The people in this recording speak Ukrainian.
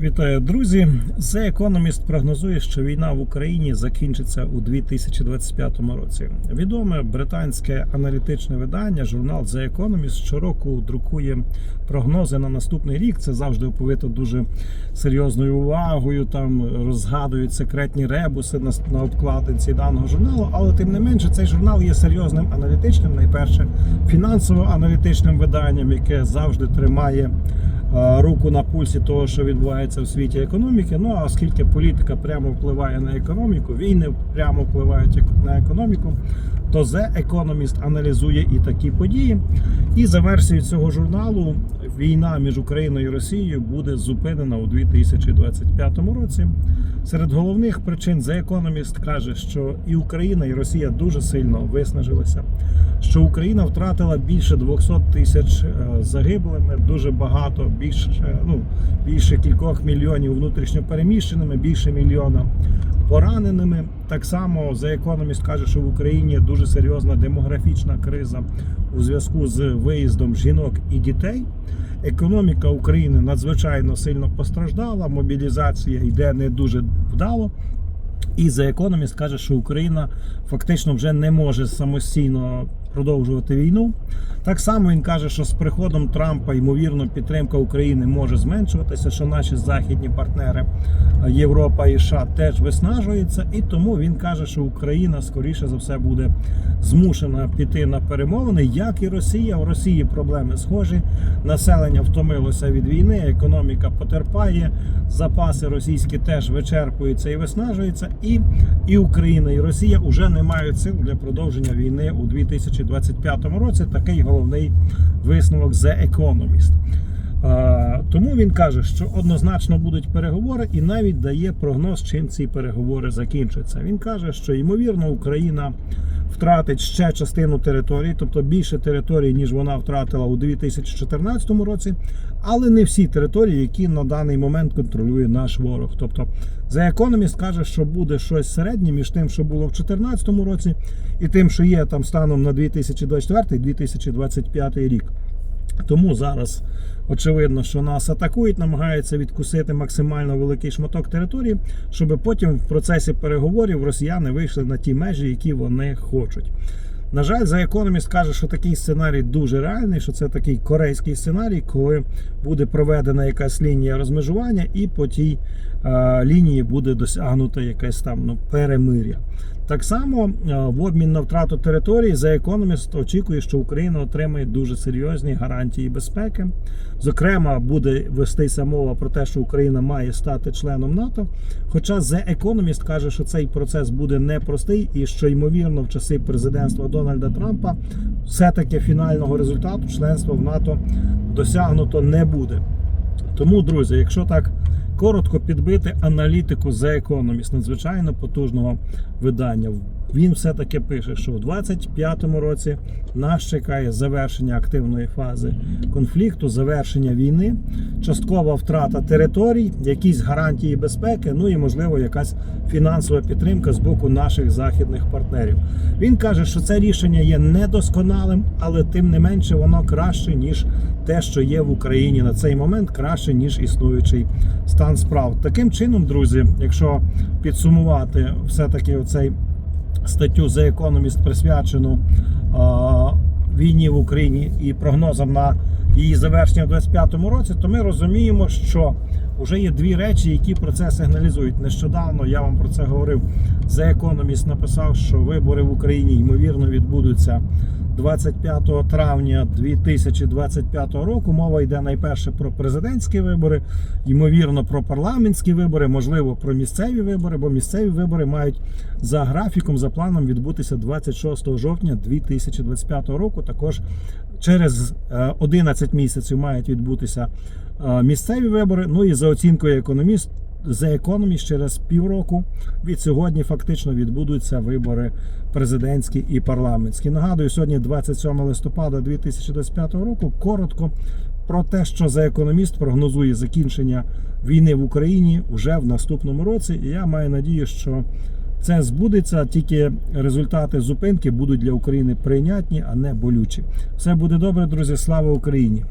Вітаю, друзі. The Economist прогнозує, що війна в Україні закінчиться у 2025 році. Відоме британське аналітичне видання, журнал The Economist щороку друкує прогнози на наступний рік. Це завжди оповито дуже серйозною увагою. Там розгадують секретні ребуси на, на обкладинці даного журналу. Але тим не менше, цей журнал є серйозним аналітичним, найперше фінансово-аналітичним виданням, яке завжди тримає руку на пульсі того, що відбувається в світі економіки. Ну а оскільки політика прямо впливає на економіку, війни прямо впливають на економіку, то The Economist аналізує і такі події. І за версією цього журналу, війна між Україною і Росією буде зупинена у 2025 році. Серед головних причин The Economist каже, що і Україна, і Росія дуже сильно виснажилися. Що Україна втратила більше 200 тисяч е, загиблими, дуже багато, більше, ну, більше кількох мільйонів внутрішньо переміщеними, більше мільйона пораненими. Так само The Economist каже, що в Україні дуже серйозна демографічна криза у зв'язку з виїздом жінок і дітей. Економіка України надзвичайно сильно постраждала, мобілізація йде не дуже вдало. І The Economist каже, що Україна фактично вже не може самостійно продовжувати війну. Так само він каже, що з приходом Трампа ймовірно підтримка України може зменшуватися, що наші західні партнери е, Європа і США теж виснажуються, і тому він каже, що Україна скоріше за все буде змушена піти на перемовини, як і Росія. У Росії проблеми схожі. Населення втомилося від війни, економіка потерпає, запаси російські теж вичерпуються і виснажуються. І, і Україна, і Росія вже не мають сил для продовження війни у 2025 році. Такий головний висновок The Economist. А, Тому він каже, що однозначно будуть переговори, і навіть дає прогноз, чим ці переговори закінчаться. Він каже, що ймовірно Україна втратить ще частину території, тобто більше території, ніж вона втратила у 2014 році, але не всі території, які на даний момент контролює наш ворог. Тобто The Economist каже, що буде щось середнє між тим, що було в 2014 році, і тим, що є там станом на 2024-2025 рік. Тому зараз очевидно, що нас атакують, намагаються відкусити максимально великий шматок території, щоб потім в процесі переговорів росіяни вийшли на ті межі, які вони хочуть. На жаль, за економіст каже, що такий сценарій дуже реальний, що це такий корейський сценарій, коли буде проведена якась лінія розмежування, і по тій е, лінії буде досягнуто якесь там ну, перемир'я. Так само е, в обмін на втрату території за економіст очікує, що Україна отримає дуже серйозні гарантії безпеки. Зокрема, буде вестися мова про те, що Україна має стати членом НАТО. Хоча The Economist каже, що цей процес буде непростий і що ймовірно в часи президентства Дональда Трампа все-таки фінального результату членства в НАТО досягнуто не буде. Тому, друзі, якщо так коротко підбити аналітику The Economist, надзвичайно потужного видання. Він все-таки пише, що у 25-му році нас чекає завершення активної фази конфлікту, завершення війни, часткова втрата територій, якісь гарантії безпеки, ну і можливо якась фінансова підтримка з боку наших західних партнерів. Він каже, що це рішення є недосконалим, але тим не менше воно краще ніж те, що є в Україні на цей момент, краще ніж існуючий стан справ. Таким чином, друзі, якщо підсумувати все-таки оцей статтю The Economist присвячену війні в Україні і прогнозам на її завершення в 2025 році, то ми розуміємо, що вже є дві речі, які про це сигналізують. Нещодавно я вам про це говорив. The Economist написав, що вибори в Україні ймовірно відбудуться 25 травня 2025 року. Мова йде найперше про президентські вибори, ймовірно, про парламентські вибори, можливо, про місцеві вибори, бо місцеві вибори мають за графіком, за планом відбутися 26 жовтня 2025 року. Також через е, 11 місяців мають відбутися е, місцеві вибори. Ну і за оцінкою економіст. The Economist через півроку від сьогодні фактично відбудуться вибори президентські і парламентські. Нагадую, сьогодні 27 листопада 2025 року. Коротко про те, що The Economist прогнозує закінчення війни в Україні вже в наступному році. І я маю надію, що це збудеться, тільки результати зупинки будуть для України прийнятні, а не болючі. Все буде добре, друзі. Слава Україні!